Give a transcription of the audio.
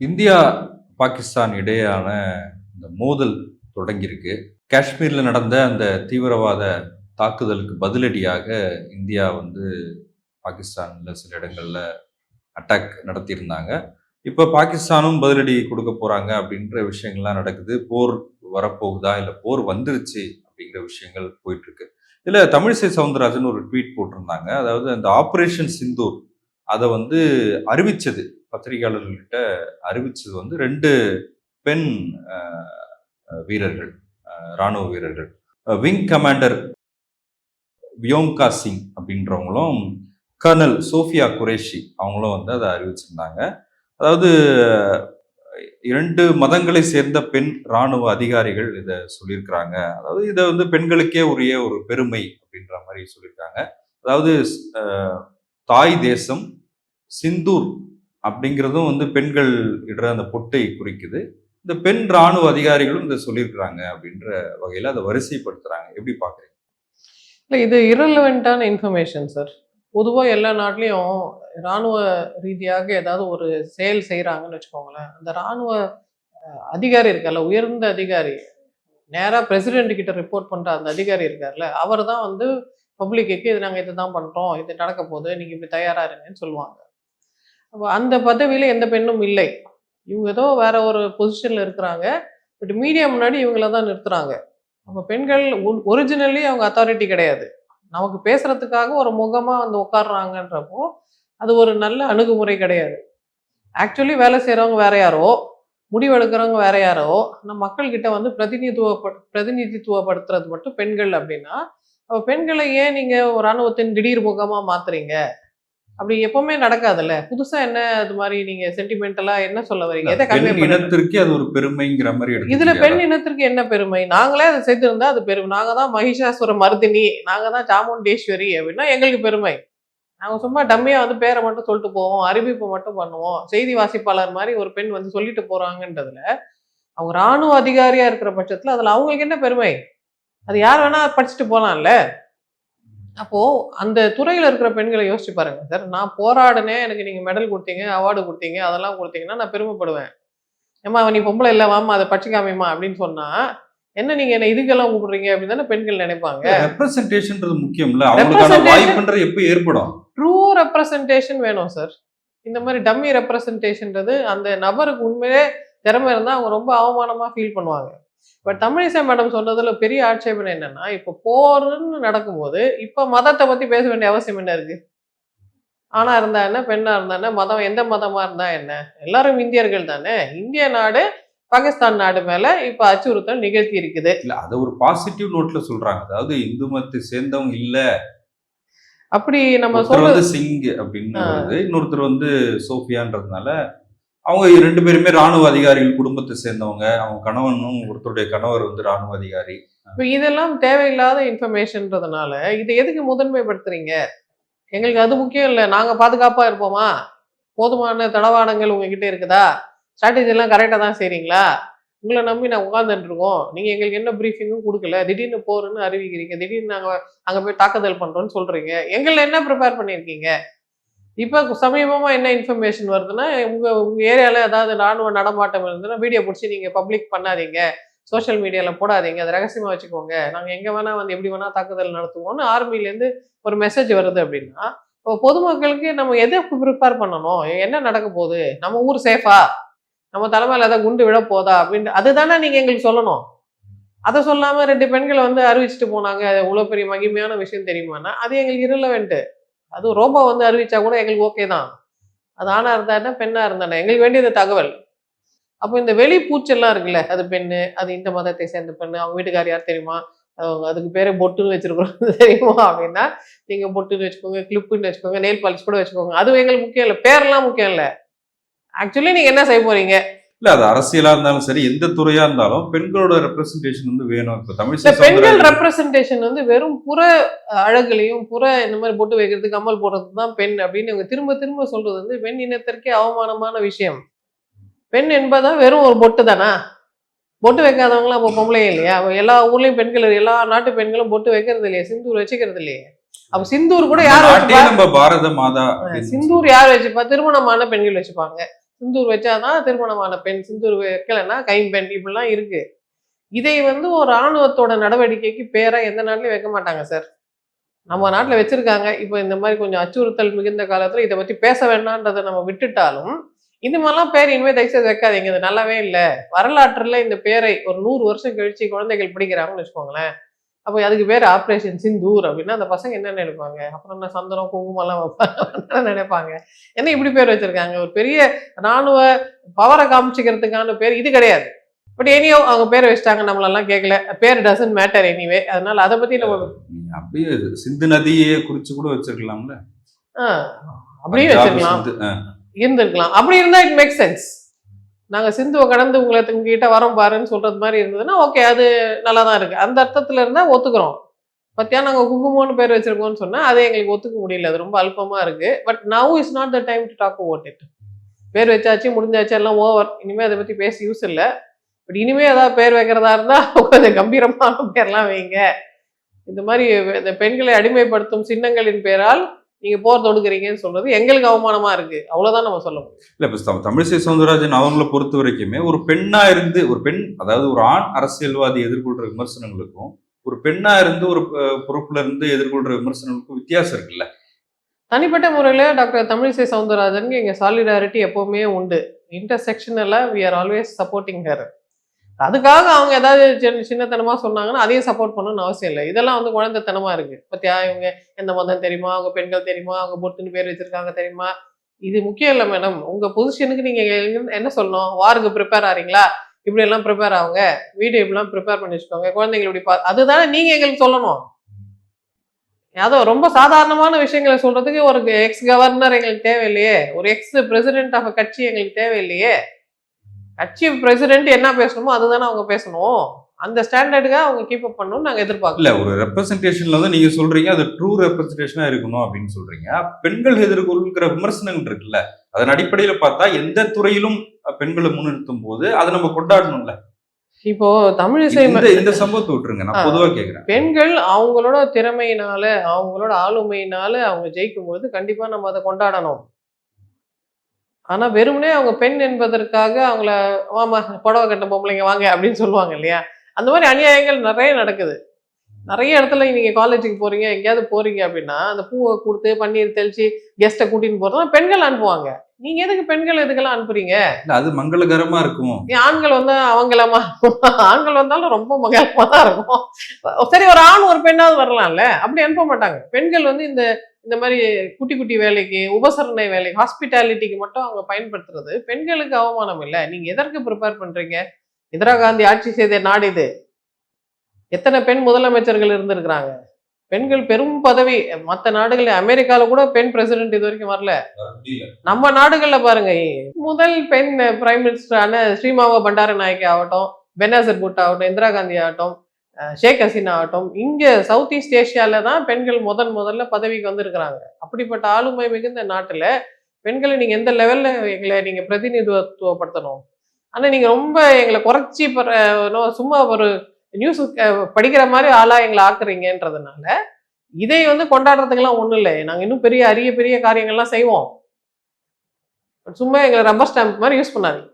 India Pakistan இடையான இந்த மோதல் தொடங்கியிருக்கு. காஷ்மீரில் நடந்த அந்த தீவிரவாத தாக்குதலுக்கு பதிலடியாக இந்தியா வந்து பாகிஸ்தானில் சில இடங்களில் அட்டாக் நடத்தியிருந்தாங்க. இப்போ பாகிஸ்தானும் பதிலடி கொடுக்க போகிறாங்க அப்படின்ற விஷயங்கள்லாம் நடக்குது. போர் வரப்போகுதா? இல்லை போர் வந்துருச்சு அப்படிங்கிற விஷயங்கள் போயிட்டுருக்கு. இல்லை தமிழிசை சவுந்தரராஜன் ஒரு ட்வீட் போட்டிருந்தாங்க. அதாவது அந்த ஆப்ரேஷன் சிந்தூர் அதை வந்து அறிவித்தது பத்திரிகையாளர்கள்கிட்ட அறிவிச்சது வந்து ரெண்டு பெண் வீரர்கள் இராணுவ ராணுவ வீரர்கள். விங் கமாண்டர் வியோங்கா சிங் அப்படின்றவங்களும் கர்னல் சோஃபியா குரேஷி அவங்களும் வந்து அதை அறிவிச்சிருந்தாங்க. அதாவது இரண்டு மதங்களை சேர்ந்த பெண் ராணுவ அதிகாரிகள் இதை சொல்லியிருக்கிறாங்க. அதாவது இதை வந்து பெண்களுக்கே உரிய ஒரு பெருமை அப்படின்ற மாதிரி சொல்லியிருக்காங்க. அதாவது தாய் தேசம் சிந்தூர் அப்படிங்கிறதும் வந்து பெண்கள் இடுற அந்த பொட்டை குறிக்குது. இந்த பெண் ராணுவ அதிகாரிகளும் இதை சொல்லியிருக்கிறாங்க அப்படின்ற வகையில் அதை வரிசைப்படுத்துறாங்க. எப்படி பார்க்குறீங்க இல்லை இது இரலவெண்ட்டான இன்ஃபர்மேஷன் சார் பொதுவாக எல்லா நாட்டிலையும் இராணுவ ரீதியாக ஏதாவது ஒரு செயல் செய்கிறாங்கன்னு வச்சுக்கோங்களேன். அந்த இராணுவ அதிகாரி இருக்கார்ல உயர்ந்த அதிகாரி நேராக பிரசிடென்ட் கிட்ட ரிப்போர்ட் பண்ணுற அந்த அதிகாரி இருக்கார்ல அவர் தான் வந்து பப்ளிக்கு இது நாங்கள் இதை தான் பண்ணுறோம் இது நடக்க போகுது நீங்கள் இப்படி தயாராக இருங்கன்னு சொல்லுவாங்க. அந்த பதவியில் எந்த பெண்ணும் இல்லை. இவங்க ஏதோ வேற ஒரு பொசிஷனில் இருக்கிறாங்க. பட் மீடியா முன்னாடி இவங்கள தான் நிறுத்துறாங்க. அப்போ பெண்கள் ஒரிஜினலி அவங்க அத்தாரிட்டி கிடையாது. நமக்கு பேசுறதுக்காக ஒரு முகமாக வந்து உட்காடுறாங்கன்றப்போ அது ஒரு நல்ல அணுகுமுறை கிடையாது. ஆக்சுவலி வேலை செய்கிறவங்க வேற யாரோ முடிவெடுக்கிறவங்க வேற யாரோ நம்ம மக்கள்கிட்ட வந்து பிரதிநிதித்துவ பிரதிநிதித்துவப்படுத்துறது மட்டும் பெண்கள் அப்படின்னா அப்போ பெண்களை ஏன் நீங்கள் ராணுவத்தின் திடீர் முகமாக மாத்துறீங்க? அப்படி எப்பவுமே நடக்காதுல்ல? புதுசா என்ன அது மாதிரி நீங்க சென்டிமெண்டலா என்ன சொல்ல வரீங்க? எதை கன்வே இனத்திற்கே அது ஒரு பெருமைங்கிற மாதிரி இதுல? பெண் இனத்திற்கு என்ன பெருமை? நாங்களே அதை செய்திருந்தா அது பெருமை. நாங்க தான் மகிஷாசுர மர்தினி. நாங்க தான் சாமுண்டேஸ்வரி அப்படின்னா எங்களுக்கு பெருமை. நாங்க சும்மா டம்மியா வந்து பேரை மட்டும் சொல்லிட்டு போவோம். அறிவிப்பு மட்டும் பண்ணுவோம். செய்தி வாசிப்பாளர் மாதிரி ஒரு பெண் வந்து சொல்லிட்டு போறாங்கன்றதுல அவங்க ராணுவ அதிகாரியா இருக்கிற பட்சத்துல அதுல அவங்களுக்கு என்ன பெருமை? அது யார் வேணா படிச்சுட்டு போலாம்ல? அப்போ அந்த துறையில இருக்கிற பெண்களை யோசிச்சு பாருங்க. சார் நான் போராடினேன் எனக்கு நீங்க மெடல் கொடுத்தீங்க அவார்டு கொடுத்தீங்க அதெல்லாம் கொடுத்தீங்கன்னா நான் பெருமைப்படுவேன். ஏம்மா நீ பொம்பளை இல்லை வாமா அதை படிச்சுக்காமேம்மா அப்படின்னு சொன்னா என்ன நீங்க என்ன இதுக்கெல்லாம் கூப்பிடுறீங்க அப்படின்னு தானே பெண்கள் நினைப்பாங்க. ரெப்ரசன்டேஷன்ன்றது முக்கியம்ல. அவங்களுக்கான வாய்ப்புன்றது எப்போ ஏற்படும்? ட்ரூ ரெப்ரசன்டேஷன் வேணும் சார் இந்த மாதிரி டம்மி ரெப்ரசன்டேஷன்றது அந்த நபருக்கு உண்மையிலே திறமை இருந்தால் அவங்க ரொம்ப அவமானமா ஃபீல் பண்ணுவாங்க. பட் தமிழிசை மேடம் சொன்னதுல பெரிய ஆட்சேபனை என்னன்னா இப்போ போர்னு நடக்கும்போது இப்போ மதத்தை பத்தி பேச வேண்டிய அவசியம் என்ன இருக்கு? ஆணா இருந்தா என்ன பெண்ணா இருந்தா என்ன மதம் எந்த மதமா இருந்தா என்ன? எல்லாரும் இந்தியர்கள் தானே? இந்திய நாடு பாகிஸ்தான் நாடு மேல இப்ப அச்சுறுத்தல் நிகழ்த்தி இருக்குது. இல்ல அதை ஒரு பாசிட்டிவ் நோட்ல சொல்றாங்க. அதாவது இந்து மதத்தை சேர்ந்தவங்க இல்ல. அப்படி நம்ம சொல்றது சிங் அப்படின்னு இன்னொருத்தர் வந்து சோஃபியான்றதுனால அவங்க ரெண்டு பேருமே ராணுவ அதிகாரிகள் குடும்பத்தை சேர்ந்தவங்க. அவங்க கணவனும் ஒருத்தருடைய கணவர் வந்து ராணுவ அதிகாரி. இப்போ இதெல்லாம் தேவையில்லாத இன்ஃபர்மேஷன்றதுனால இதை எதுக்கு முதன்மைப்படுத்துறீங்க? எங்களுக்கு அது முக்கியம் இல்லை. நாங்க பாதுகாப்பா இருப்போமா? போதுமான தளவாடங்கள் உங்ககிட்ட இருக்குதா? ஸ்ட்ராட்டஜி எல்லாம் கரெக்டாக தான் செய்றீங்களா? உங்களை நம்பி நான் உட்காந்துட்டு இருக்கோம். நீங்க எங்களுக்கு என்ன ப்ரீஃபிங்கும் கொடுக்கல. திடீர்னு போறேன்னு அறிவிக்கிறீங்க. திடீர்னு நாங்க அங்க போய் தாக்குதல் பண்றோம்னு சொல்றீங்க. எங்களை என்ன ப்ரிப்பேர் பண்ணியிருக்கீங்க? இப்போ சமீபமாக என்ன இன்ஃபர்மேஷன் வருதுன்னா உங்கள் உங்கள் ஏரியாவில் ஏதாவது ராணுவ நடமாட்டம் இருந்ததுன்னா வீடியோ பிடிச்சி நீங்கள் பப்ளிக் பண்ணாதீங்க. சோஷியல் மீடியாவில் போடாதீங்க. அதை ரகசியமாக வச்சுக்கோங்க. நாங்கள் எங்கே வேணால் வந்து எப்படி வேணால் தாக்குதல் நடத்துவோம்னு ஆர்மிலேருந்து ஒரு மெசேஜ் வருது அப்படின்னா இப்போ பொதுமக்களுக்கு நம்ம எதை ப்ரிப்பேர் பண்ணணும்? என்ன நடக்க போகுது? நம்ம ஊர் சேஃபா நம்ம தலைமையில் ஏதாவது குண்டு விட போதா? அப்படின்ட்டு அதுதானே நீங்கள் எங்களுக்கு சொல்லணும். அதை சொல்லாமல் ரெண்டு பெண்களை வந்து அறிவிச்சிட்டு போனாங்க. அது இவ்வளோ பெரிய மகிமையான விஷயம் தெரியுமானா அது எங்களுக்கு irrelevant அதுவும் ரோபோ வந்து அறிவிச்சா கூட எங்களுக்கு ஓகே தான். அது ஆணா இருந்தா பெண்ணாக பெண்ணா இருந்தானே எங்களுக்கு வேண்டியது தகவல். அப்போ இந்த வெளி பூச்செல்லாம் இருக்குல்ல அது பெண்ணு அது இந்த மதத்தை சேர்ந்த பெண்ணு அவங்க வீட்டுக்கார் யார் தெரியுமா? அவங்க அதுக்கு பேரே பொட்டுன்னு வச்சிருக்கிறோம். தெரியுமா? அப்படின்னா நீங்க பொட்டுன்னு வச்சுக்கோங்க கிளிப்புன்னு வச்சுக்கோங்க நெயில் பாலிஷ் கூட வச்சுக்கோங்க. அது எங்களுக்கு முக்கியம் இல்லை பேரெல்லாம் முக்கியம் இல்லை. ஆக்சுவலி நீங்க என்ன செய்ய போறீங்க? இல்ல அது அரசியலா இருந்தாலும் சரி எந்த துறையா இருந்தாலும் பெண்களோட ரெப்ரசன்டேஷன் வந்து வேணும். இப்ப தமிழிசை பெண்கள் ரெப்ரசன்டேஷன் வந்து வெறும் புற அழகுலையும் புற இந்த மாதிரி பொட்டு வைக்கிறது கம்மல் போடுறது தான் பெண் அப்படின்னு இவங்க திரும்ப திரும்ப சொல்றது வந்து பெண் இனத்திற்கே அவமானமான விஷயம். பெண் என்பதா வெறும் ஒரு பொட்டு தானா? பொட்டு வைக்காதவங்களாம் அப்போ பொம்பளைங்க இல்லையா? எல்லா ஊர்லயும் பெண்கள் எல்லா நாட்டு பெண்களும் பொட்டு வைக்கிறது இல்லையா? சிந்தூர் வச்சுக்கிறது இல்லையே? அப்ப சிந்தூர் கூட யார் நம்ம பாரத மாதா சிந்தூர் யார் வச்சுப்பா? திருமணமான பெண்கள் வச்சுப்பாங்க. சிந்தூர் வச்சாதான் திருமணமான பெண் சிந்தூர் வைக்கலைன்னா கைம்பெண் இப்படிலாம் இருக்கு. இதை வந்து ஒரு ராணுவத்தோட நடவடிக்கைக்கு பேரா எந்த நாட்டிலையும் வைக்க மாட்டாங்க சார் நம்ம நாட்டில் வச்சிருக்காங்க. இப்போ இந்த மாதிரி கொஞ்சம் அச்சுறுத்தல் மிகுந்த காலத்துல இதை பத்தி பேச வேண்டான்றதை நம்ம விட்டுட்டாலும் இது மாதிரிலாம் பேர் இனிமேல் தயவுசெய்து வைக்காதீங்க. இது நல்லாவே இல்லை. வரலாற்றுல இந்த பேரை ஒரு நூறு வருஷம் கழிச்சு குழந்தைகள் படிக்கிறாங்கன்னு வச்சுக்கோங்களேன். அப்போ அதுக்கு பேர் ஆப்ரேஷன் சிந்தூர் அப்படின்னா அந்த பசங்க என்ன நினைப்பாங்க? அப்புறம் என்ன சந்தனம் குங்குமம்லாம் வைப்பாங்க. நினைப்பாங்க. என்ன இப்படி பேர் வச்சிருக்காங்க? ஒரு பெரிய ராணுவ பவரை காமிச்சிக்கிறதுக்கான பேர் இது கிடையாது. பட் எனியோ அவங்க பேரை வச்சுட்டாங்க. நம்மளெல்லாம் கேட்கல பேர் டசன்ட் மேட்டர் எனிவே அதனால அதை பத்தி நம்ம அப்படியே சிந்து நதியே குறிச்சு கூட வச்சிருக்கலாம்ல? பஞ்சாப் வச்சிருக்கலாம். இருந்திருக்கலாம். அப்படி இருந்தா இட் மேக் சென்ஸ் நாங்கள் சிந்துவை கடந்து உங்களை உங்ககிட்ட வரோம் பாருன்னு சொல்கிறது மாதிரி இருந்ததுன்னா ஓகே அது நல்லா தான் இருக்குது அந்த அர்த்தத்தில் இருந்தால் ஒத்துக்கிறோம். பத்தியா நாங்கள் குங்குமோன்னு பேர் வச்சுருக்கோம்னு சொன்னால் அதை எங்களுக்கு ஒத்துக்க முடியல. அது ரொம்ப அல்பமாக இருக்குது but now is not the time to talk about it பேர் வச்சாச்சு முடிஞ்சாச்சு எல்லாம் ஓவர் இனிமே அதை பற்றி பேச யூஸ் இல்லை. பட் இனிமேல் ஏதாவது பேர் வைக்கிறதா இருந்தால் கொஞ்சம் கம்பீரமான பேர்லாம் வைங்க. இந்த மாதிரி இந்த பெண்களை அடிமைப்படுத்தும் சின்னங்களின் பேரால் நீங்க போர் தொடுக்குறீங்கன்னு சொல்றது எங்களுக்கு அவமானமா இருக்கு. அவ்வளவுதான் நம்ம சொல்ல முடியும். இல்ல இப்ப தம்- தமிழிசை சவுந்தரராஜன் அவங்கள பொறுத்த வரைக்குமே ஒரு பெண்ணா இருந்து ஒரு பெண் அதாவது ஒரு ஆண் அரசியல்வாதி எதிர்கொள்ற விமர்சனங்களுக்கும் ஒரு பெண்ணா இருந்து ஒரு பொறுப்புல இருந்து எதிர்கொள்ற விமர்சனங்களுக்கும் வித்தியாசம் இருக்குல்ல. தனிப்பட்ட முறையில டாக்டர் தமிழிசை சவுந்தரராஜனுக்கு எங்க சாலிடாரிட்டி எப்பவுமே உண்டு. இன்டர்செக்ஷனலா we are always supporting her அதுக்காக அவங்க ஏதாவது சின்ன சின்னத்தனமா சொன்னாங்கன்னா அதையும் சப்போர்ட் பண்ணணும்னு அவசியம் இல்லை. இதெல்லாம் வந்து குழந்தைத்தனமா இருக்கு. பத்தியா? இவங்க எந்த மதம் தெரியுமா? அவங்க பெண்கள் தெரியுமா? அவங்க பொட்டுன்னு பேர் வச்சிருக்காங்க தெரியுமா? இது முக்கியம் இல்லை மேடம் உங்க பொசிஷனுக்கு நீங்க என்ன- சொல்லணும்? வாருக்கு ப்ரிப்பேர் ஆறீங்களா? இப்படி எல்லாம் ப்ரிப்பேர் ஆகுங்க வீடியோ இப்படிலாம் ப்ரிப்பேர் பண்ணி வச்சுக்கோங்க. குழந்தைங்களை இப்படி பா அதுதானே நீங்க எங்களுக்கு சொல்லணும். ஏதோ ரொம்ப சாதாரணமான விஷயங்களை சொல்றதுக்கு ஒரு எக்ஸ் கவர்னர் எங்களுக்கு தேவையில்லையே. ஒரு எக்ஸ் பிரசிடென்ட் ஆஃப் கட்சி எங்களுக்கு தேவையில்லையே. கட்சி பிரசிடென்ட் என்ன பேசணுமோ அதுதானே அவங்க பேசணும். அந்த ஸ்டாண்டர்டுக்கு அவங்க கீப் அப் பண்ணணும்னு நாங்க எதிர்பார்க்கல இல்ல ஒரு ரெப்ரசன்டேஷன்ல தான் நீங்க சொல்றீங்க அது ட்ரூ ரெப்ரசன்டேஷனா இருக்கணும் அப்படின்னு சொல்றீங்க. பெண்கள் எதிர்கொள்கிற விமர்சனங்கள் இருக்குல்ல அதன் அடிப்படையில பார்த்தா எந்த துறையிலும் பெண்களை முன்னிறுத்தும் போது அதை நம்ம கொண்டாடணும்ல. இப்போ தமிழிசை இந்த சம்பவத்தை விட்டுருங்க நான் ஆ. பொதுவா கேக்குறேன். பெண்கள் அவங்களோட திறமையினால அவங்களோட ஆளுமையினால அவங்க ஜெயிக்கும் போது கண்டிப்பா நம்ம அதை கொண்டாடணும். ஆனா வெறுமனே அவங்க பெண் என்பதற்காக அவங்கள வாமா புடவை கட்ட பொம்பளைங்க வாங்க அப்படின்னு சொல்லுவாங்க இல்லையா? அந்த மாதிரி அநியாயங்கள் நிறைய நடக்குது. நிறைய இடத்துல நீங்க காலேஜுக்கு போறீங்க எங்கேயாவது போறீங்க அப்படின்னா அந்த பூவை கொடுத்து பன்னீர் தெளிச்சு கெஸ்ட்டை கூட்டின்னு போறதா பெண்கள் அனுப்புவாங்க. நீங்க எதுக்கு பெண்கள் எதுக்கெல்லாம் அனுப்புறீங்க? அது மங்களகரமா இருக்கும். ஆண்கள் வந்தா அவங்களமா? ஆண்கள் வந்தாலும் ரொம்ப மகளமா தான் இருக்கும். சரி ஒரு ஆண் ஒரு பெண்ணாவது வரலாம்ல? அப்படி அனுப்ப மாட்டாங்க. பெண்கள் வந்து இந்த இந்த மாதிரி குட்டி குட்டி வேலைக்கு உபசரணை வேலைக்கு ஹாஸ்பிட்டாலிட்டிக்கு மட்டும் அவங்க பயன்படுத்துறது பெண்களுக்கு அவமானம் இல்லை. நீங்க எதற்கு ப்ரிப்பேர் பண்றீங்க? இந்திரா காந்தி ஆட்சி செய்த நாடு இது. எத்தனை பெண் முதலமைச்சர்கள் இருந்திருக்கிறாங்க? பெண்கள் பெரும் பதவி. மற்ற நாடுகள் அமெரிக்கால கூட பெண் பிரசிடென்ட் இது வரைக்கும் வரல. நம்ம நாடுகள்ல பாருங்க முதல் பெண் பிரைம் மினிஸ்டரான ஸ்ரீமாவா பண்டார நாயக்கி ஆகட்டும் பெனாசர் பூட் ஆகட்டும் இந்திரா காந்தி ஆகட்டும் ஷேக் ஹசீனா ஆகட்டும் இங்கே சவுத் ஈஸ்ட் ஏஷியாவில் தான் பெண்கள் முதன் முதல்ல பதவிக்கு வந்திருக்கிறாங்க. அப்படிப்பட்ட ஆளுமை மிகுந்த நாட்டில் பெண்களை நீங்கள் எந்த லெவலில் எங்களை நீங்கள் பிரதிநிதித்துவப்படுத்தணும்? ஆனால் நீங்கள் ரொம்ப எங்களை குறைச்சி சும்மா ஒரு நியூஸ் படிக்கிற மாதிரி ஆளாக எங்களை ஆக்குறீங்கன்றதுனால இதை வந்து கொண்டாடுறதுக்கெல்லாம் ஒன்றும் இல்லை. நாங்கள் இன்னும் பெரிய அரிய பெரிய காரியங்கள்லாம் செய்வோம். சும்மா எங்களை ரப்பர் ஸ்டாம்ப் மாதிரி யூஸ் பண்ணாதீங்க.